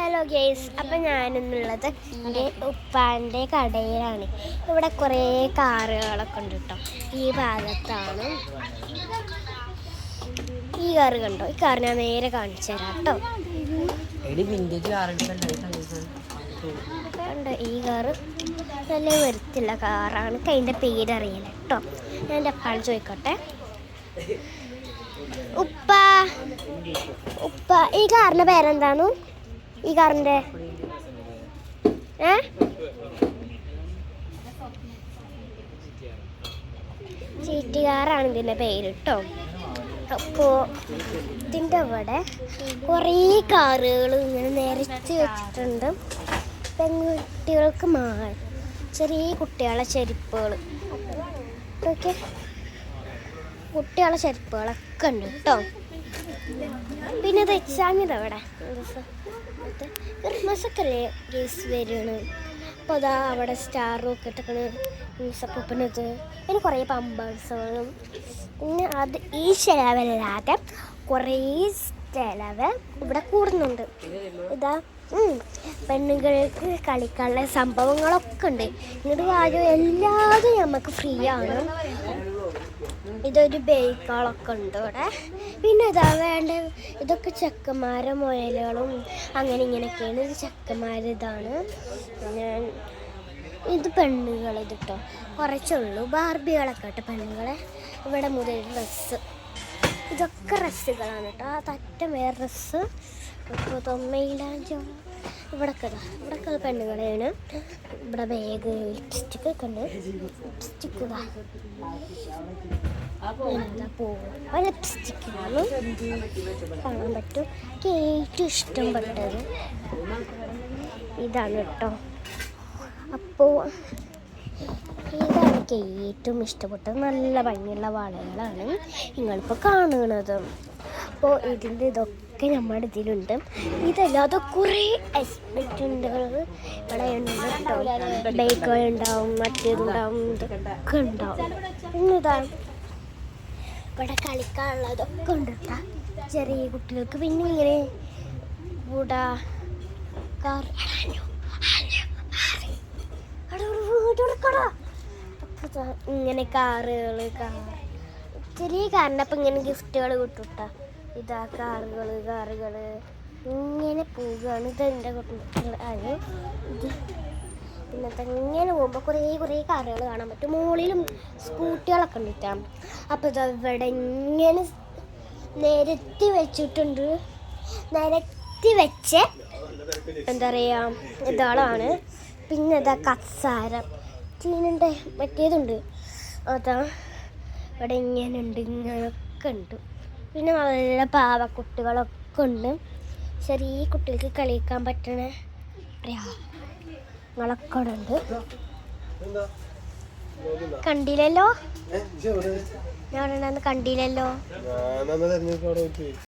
Hello guys അപ്പം ഞാനിന്നുള്ളത് എന്റെ ഉപ്പാന്റെ കടയിലാണ്. ഇവിടെ കുറേ കാറുകളൊക്കെ ഉണ്ട് കേട്ടോ. ഈ ഭാഗത്താണ്. ഈ കാറ് കണ്ടോ? ഈ കാർ ഞാൻ നേരെ കാണിച്ചു തരാം കേട്ടോ. കണ്ടോ? ഈ കാറ് നല്ല വരുത്തില്ല കാറാണ്. അതിന്റെ പേരറിയില്ല കേട്ടോ. ഞാൻ എന്റെ അപ്പാൾ ചോദിക്കട്ടെ. ഉപ്പ. ഉപ്പ ഈ കാറിന്റെ പേരെന്താന്നു ഈ കാറിന്റെ. ഏ? ചീറ്റുകാറാണ് ഇതിന്റെ പേര് കേട്ടോ. അപ്പോൾ ഇതിന്റെ അവിടെ കുറേ കാറുകൾ ഇങ്ങനെ നിരച്ച് വെച്ചിട്ടുണ്ട്. പെൺകുട്ടികൾക്ക് മാറി ചെറിയ കുട്ടികളെ ചെരുപ്പുകൾ. ഓക്കെ. കുട്ടികളെ ചെരുപ്പുകളൊക്കെ ഉണ്ട് കേട്ടോ. പിന്നെ ഇത് എക്സാം അവിടെ ക്രിസ്മസ് ഒക്കെ അല്ലേ ഗേസ് വരികയാണ്. അപ്പോൾ അതാ അവിടെ സ്റ്റാറും ഒക്കെ ഇട്ടേക്കണ് മീസപ്പൂപ്പനത് പിന്നെ കുറേ പമ്പേഴ്സുകളും പിന്നെ അത് ഈ ചിലവല്ലാതെ കുറേ ചിലവ് ഇവിടെ കൂടുന്നുണ്ട്. ഇതാ പെണ്ണുങ്ങൾക്ക് കളിക്കാനുള്ള സംഭവങ്ങളൊക്കെ ഉണ്ട്. ഇങ്ങോട്ട് വാഴ എല്ലാതും നമുക്ക് ഫ്രീ ആണ്. ഇതൊരു ബേക്കുകളൊക്കെ ഉണ്ട് ഇവിടെ. പിന്നെ ഇതാ വേണ്ട ഇതൊക്കെ ചെക്കന്മാരെ മുയലുകളും അങ്ങനെ ഇങ്ങനെയൊക്കെയാണ്. ഇത് ചെക്കന്മാർ ഇതാണ്. ഞാൻ ഇത് പെണ്ണുകൾ ഇത് കേട്ടോ കുറച്ചുള്ളൂ. ബാർബികളൊക്കെ കേട്ടോ പെണ്ണുങ്ങളെ. ഇവിടെ മുതൽ ഡ്രസ്സ് ഇതൊക്കെ ഡ്രസ്സുകളാണ് കേട്ടോ. ആ തറ്റം വേറെ ഡ്രസ്സ് ഇപ്പോൾ തൊമ്മയിലാഞ്ചോ ഇവിടൊക്കെ ഇവിടൊക്കെ പെണ്ണുങ്ങളെയാണ്. ഇവിടെ ബാഗ് ലിപ്സ്റ്റിക് ഒക്കെ ഉണ്ട്. ലിപ്സ്റ്റിക് എന്താ കാണാൻ പറ്റും. എനിക്ക് ഏറ്റവും ഇഷ്ടപ്പെട്ടത് ഇതാണ് കേട്ടോ. അപ്പോൾ ഇതാണ് എനിക്ക് ഏറ്റവും ഇഷ്ടപ്പെട്ട നല്ല ഭംഗിയുള്ള വളകളാണ് നിങ്ങളിപ്പോൾ കാണുന്നത്. അപ്പോൾ ഇതിന്റെ ഇതൊക്കെ നമ്മുടെ ഇതിലുണ്ട്. ഇതല്ലാതെ കുറേ എക്സ്പെക്റ്റ് ഉണ്ട്. ഇവിടെ ഉണ്ടാവും ബൈക്കുകൾ ഉണ്ടാവും മറ്റേതുണ്ടാവും ഇതൊക്കെ ഉണ്ടാവും. ഇതാണ് ഇതാ ഇവിടെ കളിക്കാനുള്ളതൊക്കെ ഉണ്ട് കേട്ടോ. ചെറിയ കുട്ടികൾക്ക് പിന്നെ ഇങ്ങനെ കൂടാ കാർ അടഞ്ഞു, ഇങ്ങനെ കാറുകൾ ഒത്തിരി ചെറിയ കാറിന് അപ്പം ഇങ്ങനെ ഗിഫ്റ്റുകൾ കിട്ടുട്ടാ. ഇതാ കാറുകൾ കാറുകൾ ഇങ്ങനെ പോവുകയാണ്. ഇത് എന്റെ കുട്ടികളാണ് ഇത് ഇങ്ങനെ പോകുമ്പോൾ കുറേ കുറേ കാറുകൾ കാണാൻ പറ്റും. മുകളിലും സ്കൂട്ടികളൊക്കെ ഉണ്ട് കേട്ടോ അപ്പോൾ ഇത് ഇവിടെ ഇങ്ങനെ നിരത്തി വെച്ചിട്ടുണ്ട്. നിരത്തി വെച്ച് എന്താ പറയുക ഇതാളാണ്. പിന്നെ ഇതാ കസാര. ചീനുണ്ട് മറ്റേതുണ്ട് അതാ ഇവിടെ ഇങ്ങനെ ഉണ്ട് ഇങ്ങനെയൊക്കെ ഉണ്ട്. പിന്നെ നല്ല പാവക്കുട്ടികളൊക്കെ ഉണ്ട്. ചെറിയ കുട്ടികൾക്ക് കളിക്കാൻ പറ്റണ ഇവിടെ ഉണ്ട്. കണ്ടില്ലല്ലോ? ഞാൻ കണ്ടില്ലല്ലോ?